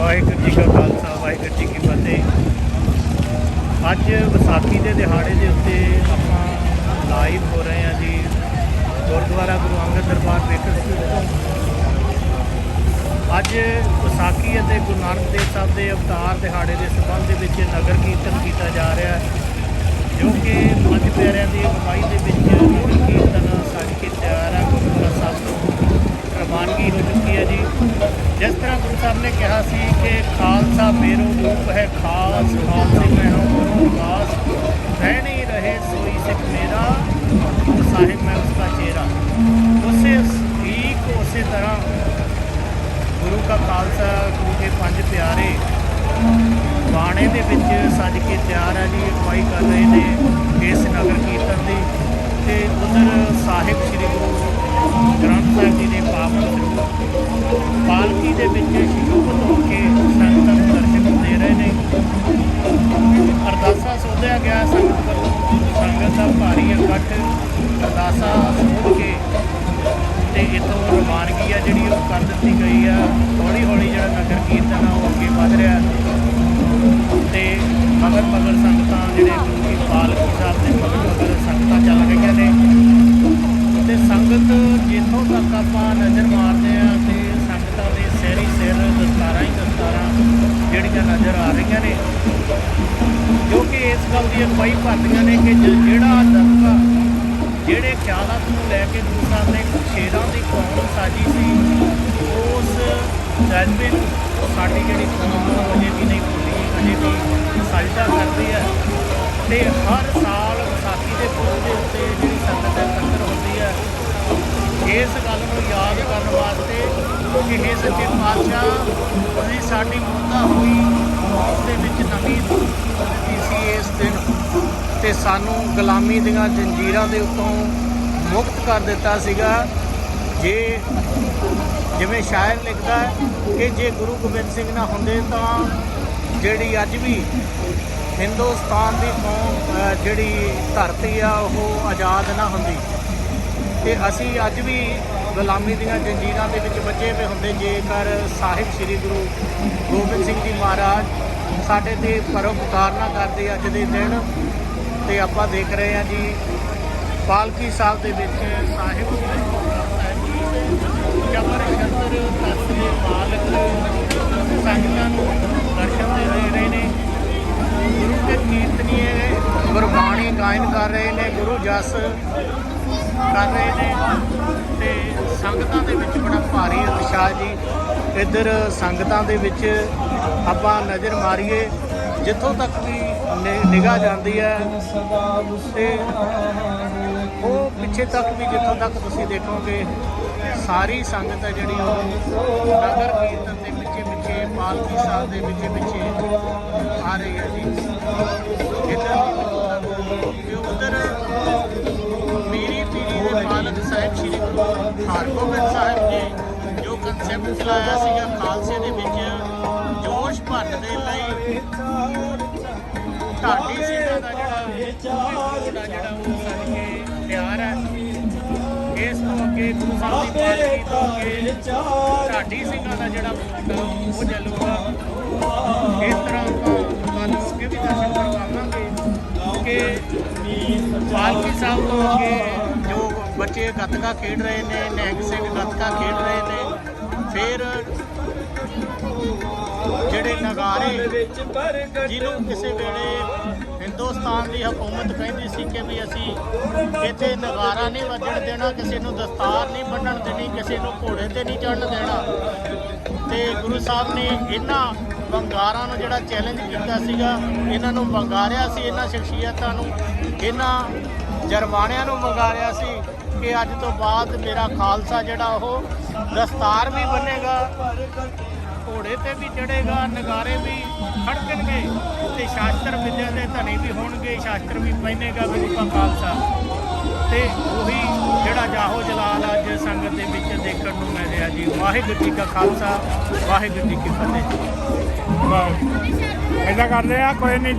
ਵਾਹਿਗੁਰੂ ਜੀ ਕਾ ਖਾਲਸਾ, ਵਾਹਿਗੁਰੂ ਜੀ ਕੀ ਫਤਿਹ। ਅੱਜ ਵਿਸਾਖੀ ਦੇ ਦਿਹਾੜੇ ਦੇ ਉੱਤੇ ਆਪਾਂ ਲਾਈਵ ਹੋ ਰਹੇ ਹਾਂ ਜੀ ਗੁਰਦੁਆਰਾ ਗੁਰੂ ਅੰਗਦ ਦਰਬਾਰ ਬੇਕਰਸਪੀਲ ਤੋਂ। ਅੱਜ ਵਿਸਾਖੀ ਅਤੇ ਗੁਰੂ ਨਾਨਕ ਦੇਵ ਸਾਹਿਬ ਦੇ ਅਵਤਾਰ ਦਿਹਾੜੇ ਦੇ ਸੰਬੰਧ ਦੇ ਵਿੱਚ ਨਗਰ ਕੀਰਤਨ ਕੀਤਾ ਜਾ ਰਿਹਾ ਹੈ, ਜੋ ਕਿ ਪੰਜ ਪਿਆਰਿਆਂ ਦੀ ਅਗਵਾਈ ਦੇ ਵਿੱਚ ਨਗਰ ਕੀਰਤਨ ਸੱਜ ਕੇ ਤਿਆਰ ਹੈ ਗੁਰਦੁਆਰਾ ਸਾਹਿਬ ਤੋਂ ਪ੍ਰਵਾਨਗੀ ਹੋ ਚੁੱਕੀ ਹੈ ਜੀ ਜਿਸ ਤਰ੍ਹਾਂ ਗੁਰੂ ਸਾਹਿਬ ਸੀ ਕਿ ਖਾਲਸਾ ਮੇਰੋ ਰੂਪ ਹੈ ਖਾਸ ਖਾਲਸੇ ਮੈਂ ਹਾਂ, ਗੁਰੂ ਖਾਸ ਰਹਿ ਨਹੀਂ ਰਹੇ ਸੋਈ ਸਿੱਖ ਮੇਰਾ ਸਾਹਿਬ ਮੈਂ ਉਸਦਾ ਚਿਹਰਾ। ਉਸੇ ਠੀਕ ਉਸੇ ਤਰ੍ਹਾਂ ਗੁਰੂ ਕਾ ਖਾਲਸਾ, ਗੁਰੂ ਕੇ ਪੰਜ ਪਿਆਰੇ ਬਾਣੇ ਦੇ ਵਿੱਚ ਸੱਜ ਕੇ ਤਿਆਰ ਹੈ ਜੀ, ਅਗਵਾਈ ਕਰ ਰਹੇ ਨੇ ਇਸ ਨਗਰ ਕੀਰਤਨ ਦੀ। ਤੇ ਉਧਰ ਸਾਹਿਬ ਸ੍ਰੀ ਗੁਰੂ ਗ੍ਰੰਥ ਸਾਹਿਬ ਜੀ ਦੇ ਪਾਵਨ ਸਰੂਪ ਪਾਲਕੀ ਦੇ ਵਿੱਚ ਸ਼ਿਸ਼ੋਭਤ ਹੋ ਕੇ ਸੰਗਤਾਂ ਨੂੰ ਦਰਸ਼ਨ ਦੇ ਰਹੇ ਨੇ। ਅਰਦਾਸਾ ਸੋਧਿਆ ਗਿਆ, ਸੰਗਤ ਵੱਲੋਂ ਸੰਗਤ ਦਾ ਭਾਰੀ ਇਕੱਠ ਅਰਦਾਸਾ ਸੋਧ ਕੇ ਤੇ ਇਥੋਂ ਰਵਾਨਗੀ ਆ ਜਿਹੜੀ ਉਹ ਕਰ ਦਿੱਤੀ ਗਈ ਆ। ਹੌਲੀ ਹੌਲੀ ਜਿਹੜਾ ਨਗਰ ਕੀਰਤਨ ਆ ਉਹ ਅੱਗੇ ਵਧ ਰਿਹਾ। ਤੇ ਮਗਰ ਮਗਰ ਸੰਗਤਾਂ ਜਿਹੜੇ ਗੁਰੂ ਕੀ ਪਾਲਕੀ ਜਿੱਥੋਂ ਤੱਕ ਆਪਾਂ ਨਜ਼ਰ ਮਾਰਦੇ ਆ ਤੇ ਸੰਗਤਾਂ ਦੇ ਸਿਰ ਸਿਰ ਦਸਤਾਰਾਂ ਹੀ ਦਸਤਾਰਾਂ ਜਿਹੜੀਆਂ ਨਜ਼ਰ ਆ ਰਹੀਆਂ ਨੇ। ਜੋ ਕਿ ਇਸ ਗੱਲ ਦੀ ਅਗਵਾਈ ਕਰਦੀਆਂ ਨੇ ਕਿ ਜ- ਜਿਹੜਾ ਦਸਤਾ, ਜਿਹੜੇ ਖਿਆਲਾਤ ਨੂੰ ਲੈ ਕੇ ਗੁਰੂ ਸਾਹਿਬ ਨੇ ਸ਼ੇਰਾਂ ਦੀ ਕੌਮ ਸਾਜੀ ਸੀ, ਉਸ ਜਜ਼ਬੇ ਨੂੰ ਸਾਡੀ ਜਿਹੜੀ ਕੌਮ ਨੂੰ ਅਜੇ ਵੀ ਨਹੀਂ ਭੁੱਲੀ ਅਜੇ ਵੀ ਸਜਦਾ ਕਰਦੀ ਹੈ। ਤੇ ਹਰ ਇਸ ਗੱਲ ਨੂੰ ਯਾਦ ਕਰਨ ਵਾਸਤੇ ਕਿ ਇਹ ਸੱਚੇ ਪਾਤਸ਼ਾਹ ਤੁਸੀਂ ਸਾਡੀ ਮੁੱਦਾ ਹੋਈ, ਮੌਤ ਦੇ ਵਿੱਚ ਨਵੀਂ ਦਿੱਤੀ ਸੀ ਇਸ ਦਿਨ। ਤੇ ਸਾਨੂੰ ਗੁਲਾਮੀ ਦੀਆਂ ਜੰਜੀਰਾਂ ਦੇ ਉੱਤੋਂ ਮੁਕਤ ਕਰ ਦਿੱਤਾ ਸੀਗਾ। ਜੇ ਜਿਵੇਂ ਸ਼ਾਇਰ ਲਿਖਦਾ ਕਿ ਜੇ ਗੁਰੂ ਗੋਬਿੰਦ ਸਿੰਘ ਨਾ ਹੁੰਦੇ ਤਾਂ ਜਿਹੜੀ ਅੱਜ ਵੀ ਹਿੰਦੁਸਤਾਨ ਦੀ ਕੌਮ ਜਿਹੜੀ ਧਰਤੀ ਆ, ਉਹ ਆਜ਼ਾਦ ਨਾ ਹੁੰਦੀ। ਤੇ ਅਸੀਂ ਅੱਜ ਵੀ ਗੁਲਾਮੀ ਦੀਆਂ ਜੰਜੀਰਾਂ ਦੇ ਵਿੱਚ ਵੱਜੇ ਪਏ ਹੁੰਦੇ, ਜੇਕਰ ਸਾਹਿਬ ਸ੍ਰੀ ਗੁਰੂ ਗੋਬਿੰਦ ਸਿੰਘ ਜੀ ਮਹਾਰਾਜ ਸਾਡੇ ਤੇ ਪਰਉਪਕਾਰ ਨਾ ਕਰਦੇ ਅੱਜ ਦੇ ਦਿਨ, ਤੇ ਆਪਾਂ ਦੇਖ ਰਹੇ ਹਾਂ ਜੀ, ਪਾਲਕੀ ਸਾਹਿਬ ਦੇ ਵਿੱਚ ਸਾਹਿਬ ਸ੍ਰੀ ਗੁਰੂ ਜਬਰ ਸ਼ਤਰ ਤਸ ਮਾਲਕ ਸੰਗਤਾਂ ਨੂੰ ਦਰਸ਼ਨ ਦੇ ਦੇ ਰਹੇ ਨੇ। ਗੁਰੂ ਦੇ ਕੀਰਤਨੀਏ ਗੁਰਬਾਣੀ ਗਾਇਨ ਕਰ ਰਹੇ ਨੇ, ਗੁਰੂ ਜਸ ਕਰ ਰਹੇ ਨੇ ਤੇ ਸੰਗਤਾਂ ਦੇ ਵਿੱਚ ਬੜਾ ਭਾਰੀ ਉਤਸ਼ਾਹ ਜੀ। ਇੱਧਰ ਸੰਗਤਾਂ ਦੇ ਵਿੱਚ ਆਪਾਂ ਨਜ਼ਰ ਮਾਰੀਏ, ਜਿੱਥੋਂ ਤੱਕ ਵੀ ਨਿਗਾਹ ਜਾਂਦੀ ਹੈ ਤੇ ਉਹ ਪਿੱਛੇ ਤੱਕ ਵੀ ਜਿੱਥੋਂ ਤੱਕ ਤੁਸੀਂ ਦੇਖੋਗੇ, ਸਾਰੀ ਸੰਗਤ ਹੈ ਜਿਹੜੀ ਉਹ ਨਗਰ ਕੀਰਤਨ ਦੇ ਪਿੱਛੇ ਪਿੱਛੇ ਪਾਲਕੀ ਸਾਹਿਬ ਦੇ ਪਿੱਛੇ ਪਿੱਛੇ ਆ ਰਹੀ ਹੈ ਜੀ। ਚਲਾਇਆ ਸੀਗਾ ਖਾਲਸੇ ਦੇ ਵਿੱਚ। ਜੋਸ਼ ਭਰਨ ਦੇ ਲਈ ਢਾਡੀ ਸਿੰਘਾਂ ਦਾ ਜਿਹੜਾ ਜਿਹੜਾ ਉਹ ਸੱਜ ਕੇ ਤਿਆਰ ਹੈ। ਇਸ ਤੋਂ ਅੱਗੇ ਗੁਰੂ ਸਾਹਿਬ ਦੀ ਪਾਲਕੀ ਤੋਂ ਅੱਗੇ ਢਾਡੀ ਸਿੰਘਾਂ ਦਾ ਜਿਹੜਾ ਕੋੜਾ ਉਹ ਚੱਲੂਗਾ। ਇਸ ਤਰ੍ਹਾਂ ਆਪਾਂ ਤੁਹਾਨੂੰ ਅੱਗੇ ਵੀ ਦਰਸ਼ਨ ਕਰਵਾਵਾਂਗੇ ਕਿ ਪਾਲਕੀ ਸਾਹਿਬ ਤੋਂ ਅੱਗੇ ਜੋ ਬੱਚੇ ਗੱਤਕਾ ਖੇਡ ਰਹੇ ਨੇ ਨੈਗ ਸਿੰਘ ਗੱਤਕਾ ਖੇਡ ਰਹੇ ਨੇ ਫਿਰ ਜਿਹੜੇ ਨਗਾਰੇ ਜਿਹਨੂੰ ਕਿਸੇ ਵੇਲੇ ਹਿੰਦੁਸਤਾਨ ਦੀ ਹਕੂਮਤ ਕਹਿੰਦੀ ਸੀ ਕਿ ਵੀ ਅਸੀਂ ਇੱਥੇ ਨਗਾਰਾ ਨਹੀਂ ਵੱਜਣ ਦੇਣਾ, ਕਿਸੇ ਨੂੰ ਦਸਤਾਰ ਨਹੀਂ ਬੰਨਣ ਦੇਣੀ, ਕਿਸੇ ਨੂੰ ਘੋੜੇ ਤੇ ਨਹੀਂ ਚੜਨ ਦੇਣਾ। ਤੇ ਗੁਰੂ ਸਾਹਿਬ ਨੇ ਇਹਨਾਂ ਬੰਗਾਰਾਂ ਨੂੰ ਜਿਹੜਾ ਚੈਲੰਜ ਕੀਤਾ ਸੀਗਾ, ਇਹਨਾਂ ਨੂੰ ਬੰਗਾਰਿਆ ਸੀ, ਇਹਨਾਂ ਸ਼ਖਸੀਅਤਾਂ ਨੂੰ, ਇਹਨਾਂ ਜਰਵਾਣਿਆਂ ਨੂੰ ਮੰਗਾਰਿਆ ਸੀ। ਕਿ ਅੱਜ ਤੋਂ ਬਾਅਦ ਮੇਰਾ ਖਾਲਸਾ ਜਿਹੜਾ ਉਹ ਦਸਤਾਰ ਵੀ ਬੰਨੇਗਾ, ਘੋੜੇ ਤੇ ਵੀ ਚੜੇਗਾ ਨਗਾਰੇ ਵੀ ਖੜਕਣਗੇ ਤੇ ਸ਼ਾਸਤਰ ਵਿਦਿਆ ਦੇ ਧਨੀ ਵੀ ਹੋਣਗੇ, ਸ਼ਾਸਤਰ ਵੀ ਪਹਿਨੇਗਾ ਗੁਰੂ ਕਾ ਖਾਲਸਾ। ਤੇ ਉਹੀ ਜਿਹੜਾ ਜਾਹੋ ਜਲਾਲ ਅੱਜ ਸੰਗਤ ਦੇ ਵਿੱਚ ਦੇਖਣ ਨੂੰ ਮਿਲ ਰਿਹਾ ਜੀ, ਵਾਹਿਗੁਰੂ ਜੀ ਕਾ ਖਾਲਸਾ, ਵਾਹਿਗੁਰੂ ਜੀ ਕੀ ਫਤਿਹ। ਏਦਾਂ ਕਰਦੇ ਆ, ਕੋਈ ਨਹੀਂ